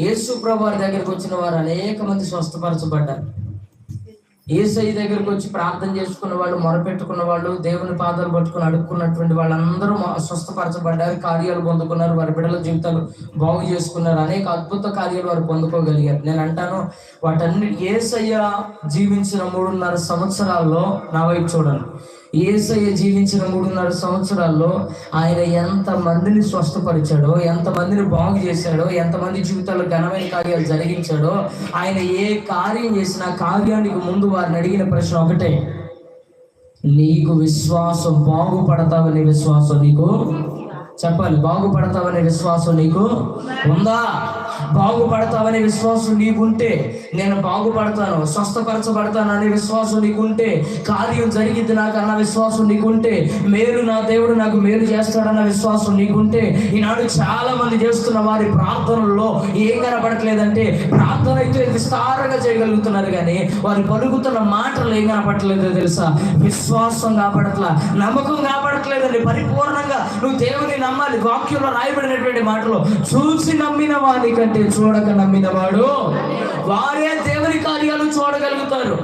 యేసు ప్రభు దగ్గరికి వచ్చిన వారు అనేక మంది స్వస్థపరచబడ్డారు. ఏసై దగ్గరికి వచ్చి ప్రార్థన చేసుకున్న వాళ్ళు మొరపెట్టుకున్న వాళ్ళు దేవుని పాదాలు పట్టుకుని అడుక్కున్నటువంటి వాళ్ళందరూ స్వస్థపరచబడ్డారు కార్యాలు పొందుకున్నారు వారి బిడ్డల జీవితాలు బాగు చేసుకున్నారు అనేక అద్భుత కార్యాలు వారు పొందుకోగలిగారు. నేను అంటాను వాటన్ని ఏసయ్య జీవించిన మూడున్నర సంవత్సరాల్లో నా వైపు చూడండి. ఏసయ్య జీవించిన మూడున్నర సంవత్సరాల్లో ఆయన ఎంత మందిని స్వస్థపరిచాడో ఎంత మందిని బాగు చేశాడో ఎంతమంది జీవితాల్లో ఘనమైన కార్యాలు జరిగించాడో ఆయన ఏ కార్యం చేసినా కార్యానికి ముందు వారిని అడిగిన ప్రశ్న ఒకటే. నీకు విశ్వాసం బాగుపడతావనే విశ్వాసం నీకు? చెప్పాలి బాగుపడతావనే విశ్వాసం నీకు? ఉందా? బాగుపడతావనే విశ్వాసం నీకుంటే నేను బాగుపడతాను స్వస్థపరచబడతాను అనే విశ్వాసం నీకుంటే కార్యం జరిగింది నాకు అన్న విశ్వాసం నీకుంటే మేలు నా దేవుడు నాకు మేలు చేస్తాడన్న విశ్వాసం నీకుంటే ఈనాడు చాలా మంది చేస్తున్న వారి ప్రార్థనల్లో ఏం కనపడట్లేదంటే ప్రార్థన అయితే విస్తారంగా చేయగలుగుతున్నారు కానీ వారు పలుకుతున్న మాటలు ఏం కనపడట్లేదో తెలుసా? విశ్వాసం కాపాడట్లా నమ్మకం కాపాడట్లేదండి పరిపూర్ణంగా. నువ్వు దేవుని నమ్మాలి వాక్యంలో రాయబడినటువంటి మాటలు చూసి నమ్మిన వాని కంటే చూడక నమ్మిన వాడు వారే దేవుని కార్యాలు చూడగలుగుతారు.